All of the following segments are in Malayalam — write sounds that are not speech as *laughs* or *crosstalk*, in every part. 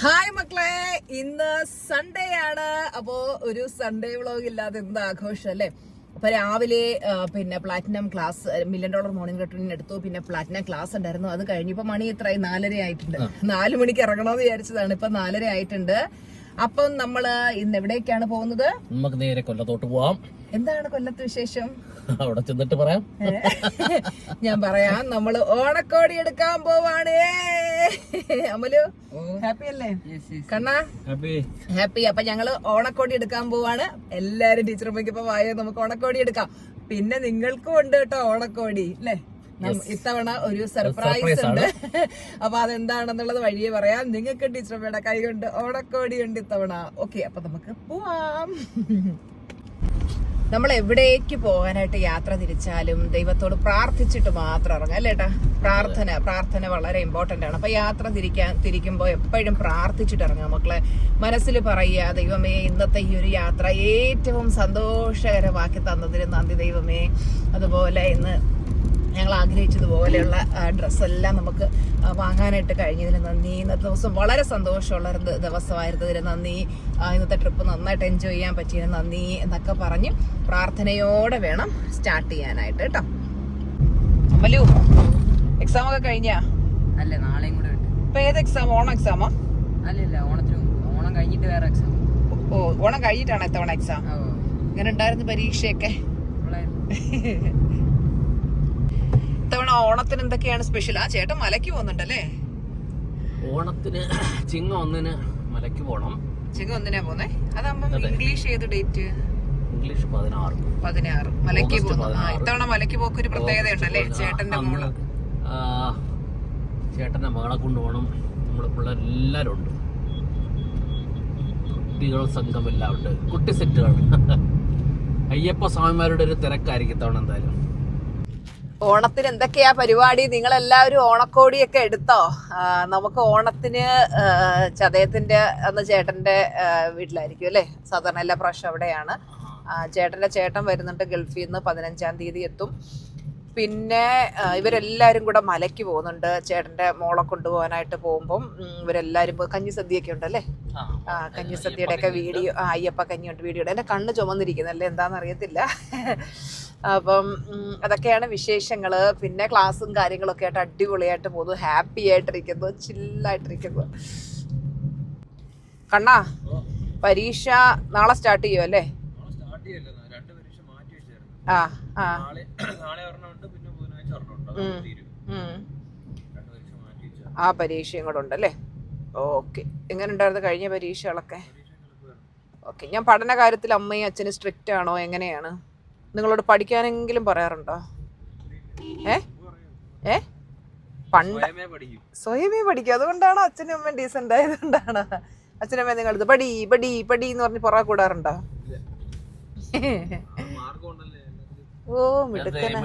ഹായ് മക്കളെ ഇന്ന് സൺഡേ ആണ്. അപ്പോ ഒരു സൺഡേ വ്ളോഗ് ഇല്ലാതെ എന്ത് ആഘോഷം അല്ലേ? അപ്പൊ രാവിലെ പിന്നെ platinum class million dollar morning return എടുത്തു. പിന്നെ പ്ലാറ്റിനം ക്ലാസ് ഉണ്ടായിരുന്നു. അത് കഴിഞ്ഞപ്പോ മണി ഇത്രയും നാലര ആയിട്ടുണ്ട്. നാലു മണിക്ക് ഇറങ്ങണമെന്ന് വിചാരിച്ചതാണ്. ഇപ്പൊ നാലര ആയിട്ടുണ്ട്. അപ്പം നമ്മൾ ഇന്ന് എവിടേക്കാണ് പോകുന്നത്? നമുക്ക് നേരെ കൊല്ലത്തോട്ട് പോവാം. എന്താണ് കൊല്ലത്ത് വിശേഷം? അവിടെ ചെന്നിട്ട് പറയാം. ഞാൻ പറയാം നമ്മൾ ഓണക്കോടി എടുക്കാൻ പോവാണ്. അമലു ഹാപ്പി അല്ലേ? കണ്ണാ? ഹാപ്പി. ഹാപ്പി. അപ്പൊ ഞങ്ങൾ ഓണക്കോടി എടുക്കാൻ പോവാണ്. എല്ലാരും ടീച്ചർ ഇപ്പൊ വായോ നമുക്ക് ഓണക്കോടി എടുക്കാം. പിന്നെ നിങ്ങൾക്കും ഉണ്ട് കേട്ടോ ഓണക്കോടി അല്ലേ? ഇത്തവണ ഒരു സർപ്രൈസ് ഉണ്ട്. *laughs* അപ്പൊ അതെന്താണെന്നുള്ളത് വഴിയെ പറയാം. നിങ്ങൾക്ക് ടീച്ചർ അമ്മയുടെ കൈ കൊണ്ട് ഓണക്കോടി ഉണ്ട് ഇത്തവണ. ഓക്കെ അപ്പൊ നമുക്ക് പോവാം. *laughs* നമ്മൾ എവിടേക്ക് പോകാനായിട്ട് യാത്ര തിരിച്ചാലും ദൈവത്തോട് പ്രാർത്ഥിച്ചിട്ട് മാത്രം ഇറങ്ങാം അല്ലേട്ടാ പ്രാർത്ഥന പ്രാർത്ഥന വളരെ ഇമ്പോർട്ടന്റ് ആണ്. അപ്പൊ യാത്ര തിരിക്കാൻ തിരിക്കുമ്പോൾ എപ്പോഴും പ്രാർത്ഥിച്ചിട്ട് ഇറങ്ങാം മക്കളെ. മനസ്സിൽ പറയുക ദൈവമേ ഇന്നത്തെ ഈ ഒരു യാത്ര ഏറ്റവും സന്തോഷകരമാക്കി തന്നതിന് നന്ദി ദൈവമേ. അതുപോലെ ഇന്ന് ഞങ്ങൾ ആഗ്രഹിച്ചതുപോലെയുള്ള ഡ്രസ്സെല്ലാം നമുക്ക് വാങ്ങാനായിട്ട് കഴിഞ്ഞതിന് നന്ദി. ഇന്നത്തെ ദിവസം വളരെ സന്തോഷമുള്ള ഒരു ദിവസമായിരുന്നതിന് നന്ദി. ഇന്നത്തെ ട്രിപ്പ് നന്നായിട്ട് എൻജോയ് ചെയ്യാൻ പറ്റിയതിന് നന്ദി എന്നൊക്കെ പറഞ്ഞ് പ്രാർത്ഥനയോടെ വേണം സ്റ്റാർട്ട് ചെയ്യാനായിട്ട് കേട്ടോ. അമ്മലു എക്സാം ഒക്കെ കഴിഞ്ഞാ? അല്ല നാളെയും കൂടെ ഉണ്ട്. ഇപ്പൊ ഏത് എക്സാം ഓണം എക്സാമോ? അല്ലല്ല ഓണത്തിന് ഓണം കഴിഞ്ഞിട്ട് വേറെ എക്സാം. ഓ ഓണം കഴിഞ്ഞിട്ടാണ് എത്തവണ എക്സാം? ഇങ്ങനെ ഉണ്ടായിരുന്നു പരീക്ഷയൊക്കെ. *laughs* ഇത്തവണ ഓണത്തിന് എന്തൊക്കെയാണ് സ്പെഷ്യൽ ആ ചേട്ടൻ മലയ്ക്ക് പോകുന്നുണ്ടല്ലേ? ഓണത്തിന് ചിങ്ങ ഒന്നിന് മലയ്ക്ക് പോണം. ചിങ്ങ ഒന്നിനാ പോന്നേ? അതാകുമ്പോ ഇംഗ്ലീഷ് ഏത് ഡേറ്റ് ഇംഗ്ലീഷ് പതിനാറ്. പതിനാറ്. മലയ്ക്ക് പോകുന്നു. ആ ഇത്തവണ മലയ്ക്ക് പോക്ക് ഒരു പ്രത്യേകത ഉണ്ടല്ലേ ചേട്ടന്റെ മോൾ. ചേട്ടന്റെ മകളെ കൊണ്ടുപോകണം നമ്മുടെ പിള്ളേരെല്ലാരും ഉണ്ട്. കുട്ടികൾ സംഘം എല്ലാം ഉണ്ട്. കുട്ടി സെറ്റുകൾ *laughs* അയ്യപ്പ സ്വാമിമാരുടെ ഒരു തിരക്കായിരിക്കും തവണ എന്തായാലും. ഓണത്തിന് എന്തൊക്കെയാ പരിപാടി? നിങ്ങൾ എല്ലാവരും ഓണക്കോടിയൊക്കെ എടുത്തോ? നമുക്ക് ഓണത്തിന് ചതയത്തിന്റെ അന്ന് ചേട്ടന്റെ വീട്ടിലായിരിക്കും അല്ലേ? സാധാരണ എല്ലാ പ്രാവശ്യം അവിടെയാണ്. ചേട്ടന്റെ ചേട്ടൻ വരുന്നുണ്ട് ഗൾഫിൽ നിന്ന് പതിനഞ്ചാം തീയതി എത്തും. പിന്നെ ഇവരെല്ലാവരും ഇവരെല്ലാരും കൂടെ മലയ്ക്ക് പോകുന്നുണ്ട്. ചേട്ടന്റെ മോളെ കൊണ്ടുപോകാനായിട്ട് പോകുമ്പം ഇവരെല്ലാവരും ഇവരെല്ലാരും കഞ്ഞി സദ്യയൊക്കെ ഉണ്ടല്ലേ? ആ കഞ്ഞി സദ്യയുടെ ഒക്കെ വീഡിയോ ആ അയ്യപ്പ കഞ്ഞിയുണ്ട് വീഡിയോയുടെ. എന്റെ കണ്ണ് ചുമന്നിരിക്കുന്നല്ലേ എന്താന്ന് അറിയത്തില്ല അപ്പം അതൊക്കെയാണ് വിശേഷങ്ങൾ പിന്നെ ക്ലാസ്സും കാര്യങ്ങളൊക്കെ ആയിട്ട് അടിപൊളിയായിട്ട് പോകുന്നു. ഹാപ്പി ആയിട്ടിരിക്കുന്നു ചില്ലായിട്ടിരിക്കുന്നു കണ്ണാ പരീക്ഷ നാളെ സ്റ്റാർട്ട് ചെയ്യും അല്ലേ ആ ആ. ആ പരീക്ഷയും കൂടെ ഉണ്ടല്ലേ? ഓക്കെ. എങ്ങനെ ഉണ്ടായിരുന്നു കഴിഞ്ഞ പരീക്ഷകളൊക്കെ? ഓക്കെ. ഞാൻ പഠന കാര്യത്തിൽ അമ്മയും അച്ഛനും സ്ട്രിക്റ്റ് ആണോ? എങ്ങനെയാണ്? നിങ്ങളോട് പഠിക്കാനെങ്കിലും പറയാറുണ്ടോ? ഏ? ഏ? പണ്ട് സ്വയമേ പഠിക്കും. അതുകൊണ്ടാണോ അച്ഛനും അമ്മയും ഡീസന്റ് ആയതുകൊണ്ടാണ്? അച്ഛനും അമ്മയും നിങ്ങളത് പടി പടി പടി എന്ന് പറഞ്ഞ് പുറകെ കൂടാറുണ്ടോ? ഓ മിടുക്കന.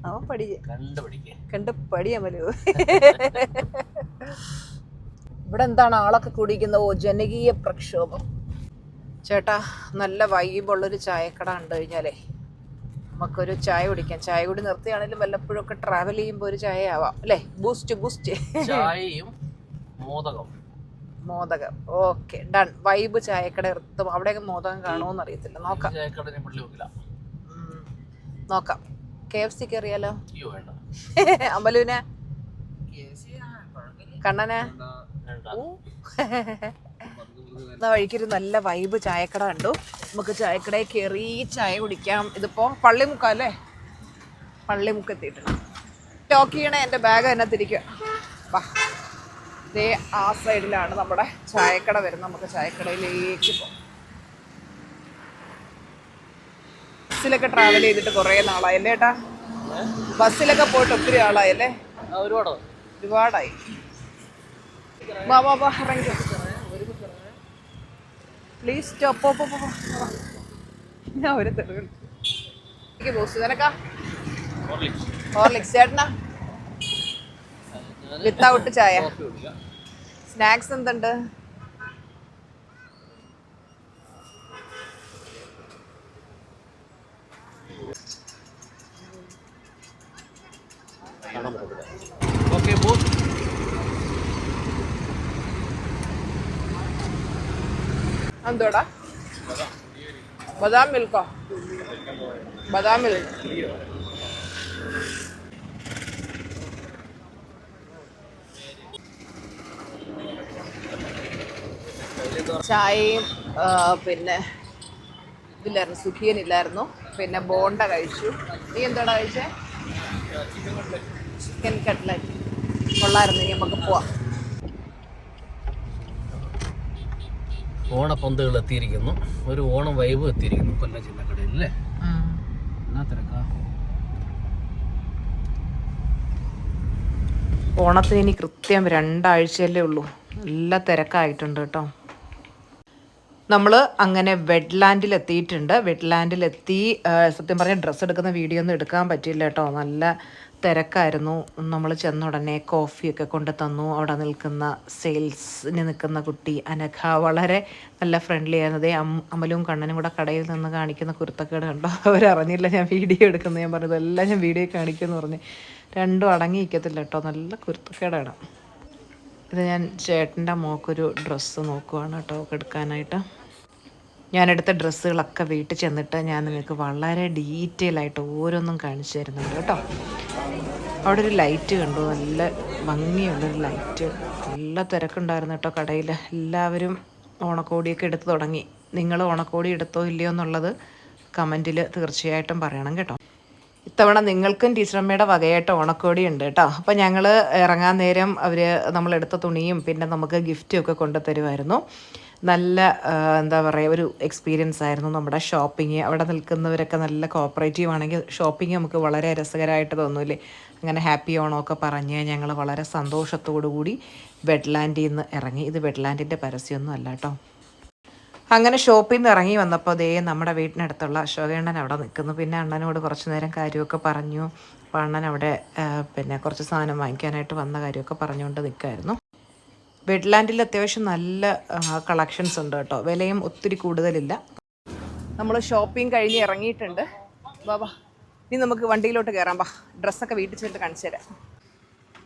കണ്ടാ അവൻ പഠി കണ്ടുപിടിക്കേ കണ്ട് പടിയമലു ഇവിടെ എന്താണ് ആളൊക്കെ കുടിക്കുന്ന ഓ ജനകീയ പ്രക്ഷോഭം? ചേട്ടാ നല്ല വൈബുള്ളൊരു ചായക്കട കണ്ടു കഴിഞ്ഞാലേ നമുക്കൊരു ചായ കുടിക്കാം. ചായ കൂടി നിർത്തിയാണെങ്കിലും വല്ലപ്പോഴും ഒക്കെ ട്രാവൽ ചെയ്യുമ്പോൾ ഒരു ചായ ആവാം അല്ലേ? ബൂസ്റ്റ് ബൂസ്റ്റ് ചായയും മോദകം. മോദകം. ഓക്കെ ഡൺ വൈബ് ചായക്കട എടുത്തും അവിടെയൊക്കെ മോദകം കാണുമോ എന്നറിയത്തില്ല നോക്കാം നോക്കാം. കെ എഫ് സി കയറിയാലോ അമ്പലുവിനെ കണ്ണനെ? എന്നാ *laughs* വഴിക്കൊരു നല്ല വൈബ് ചായക്കട കണ്ടു. നമുക്ക് ചായക്കടയിൽ കയറി ചായ കുടിക്കാം. ഇതിപ്പോ പള്ളിമുക്ക അല്ലേ? പള്ളിമുക്ക് എത്തിയിട്ടുണ്ട് ലോക്ക് ചെയ്യണേ എന്റെ ബാഗ് തന്നെ തിരിക്കുക വാ. ദേ ആ സൈഡിലാണ് നമ്മുടെ ചായക്കട വരുന്നത്. നമുക്ക് ചായക്കടയിലേക്ക് പോകാം. ബസ്സിലൊക്കെ ട്രാവൽ ചെയ്തിട്ട് കുറേ നാളായി അല്ലേ ഏട്ടാ? ബസ്സിലൊക്കെ പോയിട്ട് ഒത്തിരി ആളായല്ലേ? ഒരുപാടോ? ഒരുപാടായി. വാ വാ വാ ഇറങ്ങി പ്ലീസ് സ്റ്റോപ്പ്. ഞാൻ ഒരു തെളിവ് ബോസ് നിനക്കാ? ഹോർലിക്സ്. ചേട്ടനാ? വിത്തൗട്ട് ചായ. സ്നാക്സ് എന്തുണ്ട് ഓക്കെ ബോസ് എന്തോടാ? ബദാം മിൽക്കോ? ബദാം മിൽക്ക്. ചായയും പിന്നെ ഇതില്ലായിരുന്നു സുഖിയൻ ഇല്ലായിരുന്നു പിന്നെ ബോണ്ട കഴിച്ചു. നീ എന്തോടാ കഴിച്ചേ? ചിക്കൻ കട്ട്ലറ്റ് കൊള്ളായിരുന്നു ഇനി നമുക്ക് പോവാം. ഓണപ്പന്തുകൾ എത്തിയിരിക്കുന്നു. ഒരു ഓണം വൈബ് എത്തിയിരിക്കുന്നു കൊല്ലം ചിന്നക്കടയിൽ അല്ലേ? എന്നാ തിരക്കാ? ഓണത്തിന് ഇനി കൃത്യം രണ്ടാഴ്ചയല്ലേ ഉള്ളൂ. നല്ല തിരക്കായിട്ടുണ്ട് കേട്ടോ. നമ്മൾ അങ്ങനെ വെഡ്ലാൻഡിൽ എത്തിയിട്ടുണ്ട്. വെഡ്ലാൻഡിൽ എത്തി സത്യം പറഞ്ഞാൽ ഡ്രസ്സ് എടുക്കുന്ന വീഡിയോ ഒന്നും എടുക്കാൻ പറ്റിയില്ല കേട്ടോ. നല്ല തിരക്കായിരുന്നു. നമ്മൾ ചെന്ന ഉടനെ കോഫിയൊക്കെ കൊണ്ട് തന്നു. അവിടെ നിൽക്കുന്ന സെയിൽസിന് നിൽക്കുന്ന കുട്ടി അനഘ വളരെ നല്ല ഫ്രണ്ട്ലി ആയിരുന്നത്. അമലും കണ്ണനും കൂടെ കടയിൽ നിന്ന് കാണിക്കുന്ന കുരുത്തക്കേട് കണ്ടോ? അവരറിഞ്ഞില്ല ഞാൻ വീഡിയോ എടുക്കുന്നത്. ഞാൻ പറഞ്ഞത് എല്ലാം ഞാൻ വീഡിയോ കാണിക്കുമെന്ന് പറഞ്ഞ്. രണ്ടും അടങ്ങി അടങ്ങിയിരിക്കത്തില്ല കേട്ടോ. നല്ല കുരുത്തക്കേടാണ്. ഇത് ഞാൻ ചേട്ടന്റെ മോക്കൊരു ഡ്രസ്സ് നോക്കുവാണ് കേട്ടോ. എടുക്കാനായിട്ട്. ഞാനെടുത്ത ഡ്രസ്സുകളൊക്കെ വീട്ടിൽ ചെന്നിട്ട് ഞാൻ നിങ്ങൾക്ക് വളരെ ഡീറ്റെയിൽ ആയിട്ട് ഓരോന്നും കാണിച്ചു തരുന്നുണ്ട് കേട്ടോ. അവിടെ ഒരു ലൈറ്റ് കണ്ടു. നല്ല ഭംഗിയുള്ളൊരു ലൈറ്റ്. നല്ല തിരക്കുണ്ടായിരുന്നു കേട്ടോ കടയിൽ എല്ലാവരും ഓണക്കോടിയൊക്കെ എടുത്ത് തുടങ്ങി. നിങ്ങൾ ഓണക്കോടി എടുത്തോ ഇല്ലയോ എന്നുള്ളത് കമന്റിൽ തീർച്ചയായിട്ടും പറയണം കേട്ടോ. ഇത്തവണ നിങ്ങൾക്കും ടീച്ചറമ്മയുടെ വകയായിട്ട് ഓണക്കോടി ഉണ്ട് കേട്ടോ. അപ്പോൾ ഞങ്ങൾ ഇറങ്ങാൻ നേരം അവർ നമ്മളെടുത്ത തുണിയും പിന്നെ നമുക്ക് ഗിഫ്റ്റും ഒക്കെ കൊണ്ടു തരുമായിരുന്നു നല്ല എന്താ പറയുക ഒരു എക്സ്പീരിയൻസ് ആയിരുന്നു നമ്മുടെ ഷോപ്പിംഗ് അവിടെ നിൽക്കുന്നവരൊക്കെ നല്ല കോപ്പറേറ്റീവ് ആണെങ്കിൽ ഷോപ്പിംഗ് നമുക്ക് വളരെ രസകരമായിട്ട് തോന്നൂലേ അങ്ങനെ ഹാപ്പി ഓണമൊക്കെ പറഞ്ഞ് ഞങ്ങൾ വളരെ സന്തോഷത്തോടു കൂടി വെഡ്ലാൻഡിൽ നിന്ന് ഇറങ്ങി. ഇത് വെഡ്ലാൻഡിന്റെ പരസ്യമൊന്നും അല്ല കേട്ടോ. അങ്ങനെ ഷോപ്പിൽ നിന്ന് ഇറങ്ങി വന്നപ്പോൾ ദേ നമ്മുടെ വീട്ടിനടുത്തുള്ള അശോകണ്ണൻ അവിടെ നിൽക്കുന്നു. പിന്നെ അണ്ണനോട് കുറച്ച് നേരം കാര്യമൊക്കെ പറഞ്ഞു. അപ്പോൾ അണ്ണൻ അവിടെ പിന്നെ കുറച്ച് സാധനം വാങ്ങിക്കാനായിട്ട് വന്ന കാര്യമൊക്കെ പറഞ്ഞുകൊണ്ട് നിൽക്കുമായിരുന്നു വെഡ്ലാൻഡിൽ അത്യാവശ്യം നല്ല കളക്ഷൻസ് ഉണ്ട് കേട്ടോ. വിലയും ഒത്തിരി കൂടുതലില്ല. നമ്മൾ ഷോപ്പിംഗ് കഴിഞ്ഞ് ഇറങ്ങിയിട്ടുണ്ട്. ബാബാ ഇനി നമുക്ക് വണ്ടിയിലോട്ട് കയറാം ബാ ഡ്രസ്സൊക്കെ വീട്ടിൽ ചെന്നിട്ട് കാണിച്ചു തരാം.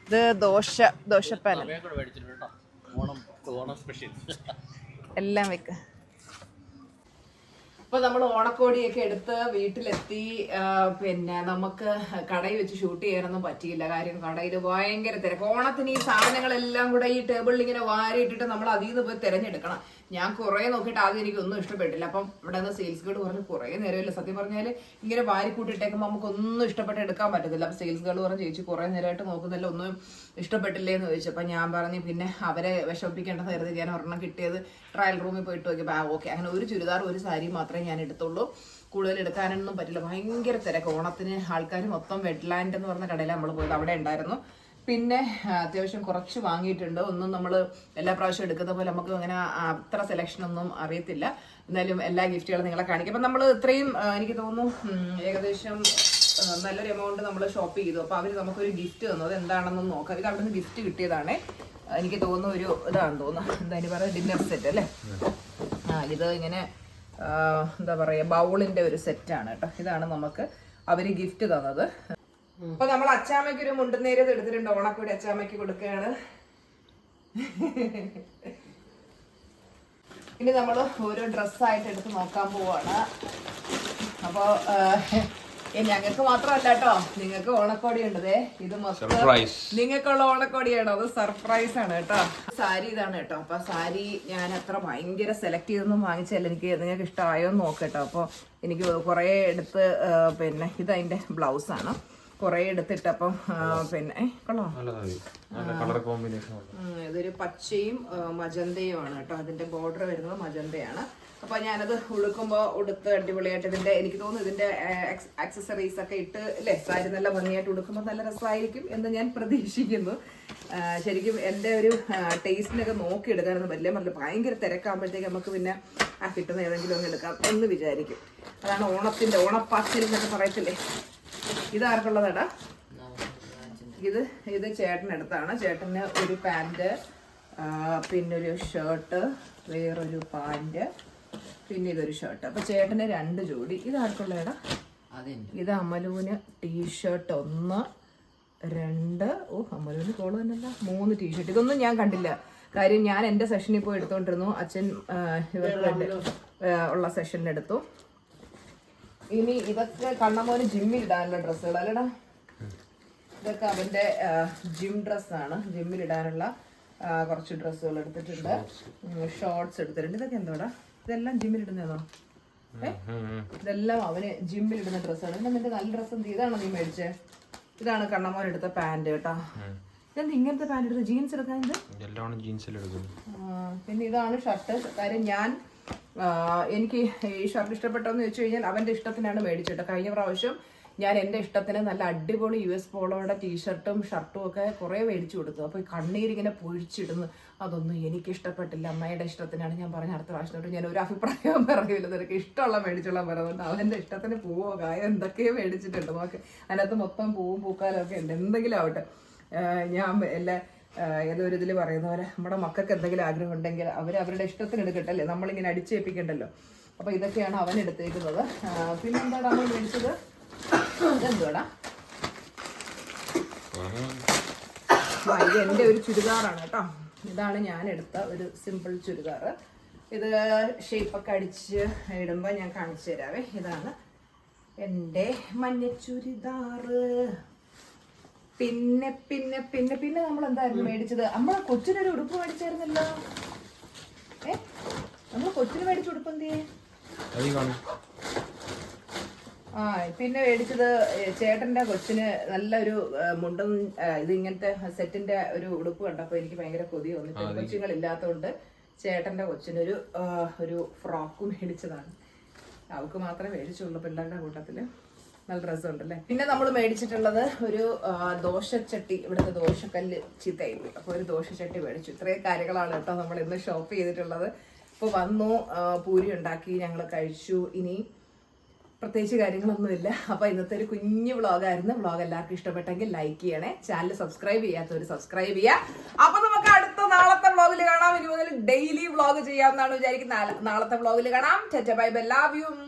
ഇത് ദോശ ദോശപ്പാൻ എല്ലാം വെക്ക്. ഇപ്പൊ നമ്മൾ ഓണക്കോടിയൊക്കെ എടുത്ത് വീട്ടിലെത്തി പിന്നെ നമുക്ക് കടയിൽ വെച്ച് ഷൂട്ട് ചെയ്യാനൊന്നും പറ്റിയില്ല. കാര്യം കടയിൽ ഭയങ്കര തിരക്ക്. ഓണത്തിന് ഈ സാധനങ്ങളെല്ലാം കൂടെ ഈ ടേബിളിൽ ഇങ്ങനെ വാരിയിട്ടിട്ട് നമ്മൾ അതിൽ നിന്ന് പോയി തിരഞ്ഞെടുക്കണം. ഞാൻ കുറേ നോക്കിയിട്ട് ആദ്യം എനിക്ക് ഒന്നും ഇഷ്ടപ്പെട്ടില്ല. അപ്പം ഇവിടെ നിന്ന് സെയിൽസ് ഗേഡ് പറഞ്ഞ് കുറെ നേരമില്ല? സത്യം പറഞ്ഞാൽ ഇങ്ങനെ വാരി കൂട്ടിയിട്ടേക്കുമ്പോൾ നമുക്ക് ഒന്നും ഇഷ്ടപ്പെട്ട് എടുക്കാൻ പറ്റത്തില്ല. അപ്പം സെയിൽസ് ഗേഡ് പറഞ്ഞ് ചേച്ചി കുറെ നേരമായിട്ട് നോക്കുന്നില്ല ഒന്നും ഇഷ്ടപ്പെട്ടില്ലേ? എന്ന് ചോദിച്ചു. ഞാൻ പറഞ്ഞു പിന്നെ അവരെ വിഷമിപ്പിക്കേണ്ടത് കരുതി ഞാൻ ഒരെണ്ണം കിട്ടിയത് ട്രയൽ റൂമിൽ പോയിട്ട് നോക്കിയപ്പോൾ ആ ഓക്കെ. അങ്ങനെ ഒരു ചുരിദാർ ഒരു സാരി മാത്രമേ ഞാൻ എടുത്തുള്ളൂ കൂടുതൽ എടുക്കാനൊന്നും പറ്റില്ല. ഭയങ്കര തിരക്ക്. ഓണത്തിന് ആൾക്കാർ മൊത്തം വെഡ്ലാൻഡ് എന്ന് പറഞ്ഞ കടയിൽ നമ്മൾ പോയത്. അവിടെ ഉണ്ടായിരുന്നു. പിന്നെ അത്യാവശ്യം കുറച്ച് വാങ്ങിയിട്ടുണ്ട്. ഒന്നും നമ്മൾ എല്ലാ പ്രാവശ്യം എടുക്കുന്ന പോലെ നമുക്ക് അങ്ങനെ അത്ര സെലക്ഷൻ ഒന്നും അറിയത്തില്ല. എന്നാലും എല്ലാ ഗിഫ്റ്റുകളും നിങ്ങളെ കാണിക്കും. അപ്പം നമ്മൾ ഇത്രയും എനിക്ക് തോന്നുന്നു ഏകദേശം നല്ലൊരു എമൗണ്ട് നമ്മൾ ഷോപ്പ് ചെയ്തു. അപ്പോൾ അവർ നമുക്കൊരു ഗിഫ്റ്റ് തന്നു. അത് എന്താണെന്ന് നോക്കാം. ഇത് അവിടെ നിന്ന് ഗിഫ്റ്റ് കിട്ടിയതാണ്. എനിക്ക് തോന്നുന്നു ഒരു ഇതാണെന്ന് തോന്നുന്നു. എന്താ ഇനി പറയുക ഡിന്നർ സെറ്റ് അല്ലേ? ആ ഇത് ഇങ്ങനെ എന്താ പറയുക ബൗളിന്റെ ഒരു സെറ്റാണ് കേട്ടോ. ഇതാണ് നമുക്ക് അവർ ഗിഫ്റ്റ് തന്നത്. അപ്പൊ നമ്മൾ അച്ചാമ്മയ്ക്ക് ഒരു മുണ്ടുനേരത് എടുത്തിട്ടുണ്ട്. ഓണക്കൂടി അച്ചാമ്മയ്ക്ക് കൊടുക്കുകയാണ്. ഇനി നമ്മൾ ഓരോ ഡ്രസ്സായിട്ട് എടുത്ത് നോക്കാൻ പോവാണ്. അപ്പോൾ ഞങ്ങൾക്ക് മാത്രമല്ല കേട്ടോ. നിങ്ങൾക്ക് ഓണക്കോടി ഉണ്ടതേ ഇത് മൊത്തം നിങ്ങൾക്കുള്ള ഓണക്കോടിയാണോ. അത് സർപ്രൈസ് ആണ് കേട്ടോ. സാരി ഇതാണ് കേട്ടോ. അപ്പൊ സാരി ഞാൻ അത്ര ഭയങ്കര സെലക്ട് ചെയ്തൊന്നും വാങ്ങിച്ചല്ല എനിക്ക് നിങ്ങൾക്ക് ഇഷ്ടമായോ എന്ന് നോക്കട്ടോ അപ്പൊ എനിക്ക് കുറേ എടുത്ത് പിന്നെ ഇത് അതിന്റെ ബ്ലൗസ് ആണ്. കുറേ എടുത്തിട്ടപ്പം പിന്നെ കൊള്ളാം. ഇതൊരു പച്ചയും മജന്തയും ആണ് കേട്ടോ. അതിന്റെ ബോർഡർ വരുന്നത് മജന്തയാണ്. അപ്പൊ ഞാനത് ഉടുക്കുമ്പോ ഉടുത്ത് അടിപൊളിയായിട്ട് ഇതിന്റെ എനിക്ക് തോന്നുന്നു ഇതിന്റെ ആക്സസറീസ് ഒക്കെ ഇട്ട് അല്ലേ സാരി നല്ല ഭംഗിയായിട്ട് ഉടുക്കുമ്പോൾ നല്ല രസമായിരിക്കും എന്ന് ഞാൻ പ്രതീക്ഷിക്കുന്നു. ശരിക്കും എന്റെ ഒരു ടേസ്റ്റിനൊക്കെ നോക്കി എടുക്കാനൊന്നും പറ്റില്ല. നല്ല ഭയങ്കര തിരക്കാകുമ്പോഴത്തേക്ക് നമുക്ക് പിന്നെ ആ കിട്ടുന്ന ഏതെങ്കിലും ഒന്ന് എടുക്കാം എന്ന് വിചാരിക്കും. അതാണ് ഓണത്തിന്റെ ഓണപ്പാച്ചിൽ എന്നൊക്കെ പറയത്തില്ലേ? ഇതാർക്കുള്ളതാടാ ഇത് ഇത് ചേട്ടനെടുത്താണ്. ചേട്ടന് ഒരു പാന്റ് പിന്നെ ഒരു ഷർട്ട് വേറൊരു പാന്റ് പിന്നെ ഇതൊരു ഷർട്ട്. അപ്പൊ ചേട്ടന് രണ്ട് ജോഡി. ഇത് ആർക്കുള്ളതാടാ? അതെന്റെ ഇത് അമലുവിന് ടീഷർട്ട് ഒന്ന് രണ്ട്. ഓ അമലുവിന് കോൾ തന്നെയല്ല മൂന്ന് ടീഷർട്ട്. ഇതൊന്നും ഞാൻ കണ്ടില്ല. കാര്യം ഞാൻ എന്റെ സെഷനിൽ പോയി എടുത്തോണ്ടിരുന്നു. അച്ഛൻ ഇവർക്ക് ഉള്ള സെഷനിൽ എടുത്തു ഇനി ഇതൊക്കെ കണ്ണമോന് ജിമ്മിൽ ഇടാനുള്ള ഡ്രസ്സുകൾ അല്ലടാ. ഇതൊക്കെ അവന്റെ ജിം ഡ്രസ്സാണ് ജിമ്മിൽ ഇടാനുള്ള കുറച്ച് ഡ്രസ്സുകൾ എടുത്തിട്ടുണ്ട്. ഷോർട്സ് എടുത്തിട്ടുണ്ട്. ഇതൊക്കെ എന്തോടാ? ഇതെല്ലാം ജിമ്മിൽ ഇടുന്നതാണോ? ഇതെല്ലാം അവന് ജിമ്മിൽ ഇടുന്ന ഡ്രസ്സാണ് പിന്നെ നിന്റെ നല്ല ഡ്രസ്സ് എന്ത്? ഇതാണോ നീ മേടിച്ചേ? ഇതാണ് കണ്ണമോൻ എടുത്ത പാന്റ് കേട്ടാ. ഇതെന്ത് ഇങ്ങനത്തെ പാന്റ് എടുത്ത് ജീൻസ് എടുക്കാൻ ഇത് ജീൻസിൽ പിന്നെ ഇതാണ് ഷർട്ട് കാര്യം ഞാൻ എനിക്ക് ഈ ഷർട്ട് ഇഷ്ടപ്പെട്ടെന്ന് വെച്ച് കഴിഞ്ഞാൽ അവന്റെ ഇഷ്ടത്തിനാണ് മേടിച്ചിട്ട് കഴിഞ്ഞ പ്രാവശ്യം ഞാൻ എന്റെ ഇഷ്ടത്തിന് നല്ല അടിപൊളി യു എസ് പോളോയുടെ ടീഷർട്ടും ഷർട്ടും ഒക്കെ കുറേ മേടിച്ചു കൊടുത്തു. അപ്പോൾ ഈ കണ്ണീരിങ്ങനെ പൊഴിച്ചിടുന്നു. അതൊന്നും എനിക്ക് ഇഷ്ടപ്പെട്ടില്ല. അമ്മയുടെ ഇഷ്ടത്തിനാണ് ഞാൻ പറഞ്ഞ അടുത്ത പ്രാവശ്യം ഞാൻ ഒരു അഭിപ്രായം പറയില്ല നിനക്ക് ഇഷ്ടമുള്ള മേടിച്ചോളാൻ പറയുന്നുണ്ട്. അവന്റെ ഇഷ്ടത്തിന് പൂവോ? കായോ എന്തൊക്കെയോ മേടിച്ചിട്ടുണ്ട്. നോക്ക്. അതിനകത്ത് മൊത്തം പൂവും പൂക്കാലും ഒക്കെ ഉണ്ട്. എന്തെങ്കിലും ആവട്ടെ. ഞാൻ എല്ലാ ഏതോ ഒരു ഇതിൽ പറയുന്ന പോലെ നമ്മുടെ മക്കൾക്ക് എന്തെങ്കിലും ആഗ്രഹം ഉണ്ടെങ്കിൽ അവർ അവരുടെ ഇഷ്ടത്തിന് എടുക്കട്ടല്ലേ നമ്മളിങ്ങനെ അടിച്ചേൽപ്പിക്കണ്ടല്ലോ. അപ്പോൾ ഇതൊക്കെയാണ് അവൻ എടുത്തേക്കുന്നത്. പിന്നെ പിന്നെന്താണ് നമ്മൾ മേടിച്ചത് എന്തുവാടാ ഇത് എന്റെ ഒരു ചുരിദാറാണ് കേട്ടോ. ഇതാണ് ഞാൻ എടുത്ത ഒരു സിമ്പിൾ ചുരിദാർ ഇത് ഷേപ്പൊക്കെ അടിച്ച് ഇടുമ്പോൾ ഞാൻ കാണിച്ചു തരാവേ. ഇതാണ് എന്റെ മഞ്ഞ ചുരിദാറ്. പിന്നെ പിന്നെ പിന്നെ പിന്നെ നമ്മൾ എന്തായിരുന്നു മേടിച്ചത്? നമ്മളെ കൊച്ചിനൊരു ഉടുപ്പ് മേടിച്ചായിരുന്നല്ലോ. ഏ? നമ്മൾ കൊച്ചിന് മേടിച്ച ഉടുപ്പ് എന്തിയേ ആ പിന്നെ മേടിച്ചത് ചേട്ടന്റെ കൊച്ചിന് നല്ലൊരു മുണ്ടും ഇത് ഇങ്ങനത്തെ സെറ്റിന്റെ ഒരു ഉടുപ്പ് കണ്ടപ്പോ എനിക്ക് ഭയങ്കര കൊതി തോന്നി പെൺകൊച്ചുങ്ങൾ ഇല്ലാത്തതുകൊണ്ട് ചേട്ടന്റെ കൊച്ചിനൊരു ഒരു ഫ്രോക്ക് മേടിച്ചതാണ്. അവൾക്ക് മാത്രമേ മേടിച്ചുള്ളൂ പിള്ളേരുടെ കൂട്ടത്തിൽ. നല്ല രസമുണ്ട് അല്ലേ പിന്നെ നമ്മൾ മേടിച്ചിട്ടുള്ളത് ഒരു ദോശച്ചട്ടി ഇവിടുത്തെ ദോശക്കല്ല് ചീത്തയായി. പോയി അപ്പോൾ ഒരു ദോശച്ചട്ടി മേടിച്ചു. ഇത്രയും കാര്യങ്ങളാണ് കേട്ടോ നമ്മൾ ഇന്ന് ഷോപ്പ് ചെയ്തിട്ടുള്ളത്. ഇപ്പൊ വന്നു പൂരി ഉണ്ടാക്കി ഞങ്ങൾ കഴിച്ചു. ഇനി പ്രത്യേകിച്ച് കാര്യങ്ങളൊന്നുമില്ല. അപ്പോൾ ഇന്നത്തെ ഒരു കുഞ്ഞു വ്ളോഗായിരുന്നു. വ്ളോഗ് എല്ലാവർക്കും ഇഷ്ടപ്പെട്ടെങ്കിൽ ലൈക്ക് ചെയ്യണേ. ചാനൽ സബ്സ്ക്രൈബ് ചെയ്യാത്തവർ സബ്സ്ക്രൈബ് ചെയ്യുക അപ്പൊ നമുക്ക് അടുത്ത നാളത്തെ വ്ളോഗിൽ കാണാം. ഇനി മുതൽ ഡെയിലി വ്ളോഗ് ചെയ്യാമെന്നാണ് വിചാരിക്കുന്നത്. നാളെ- നാളത്തെ വ്ളോഗിൽ കാണാം. Bye bye. ലവ്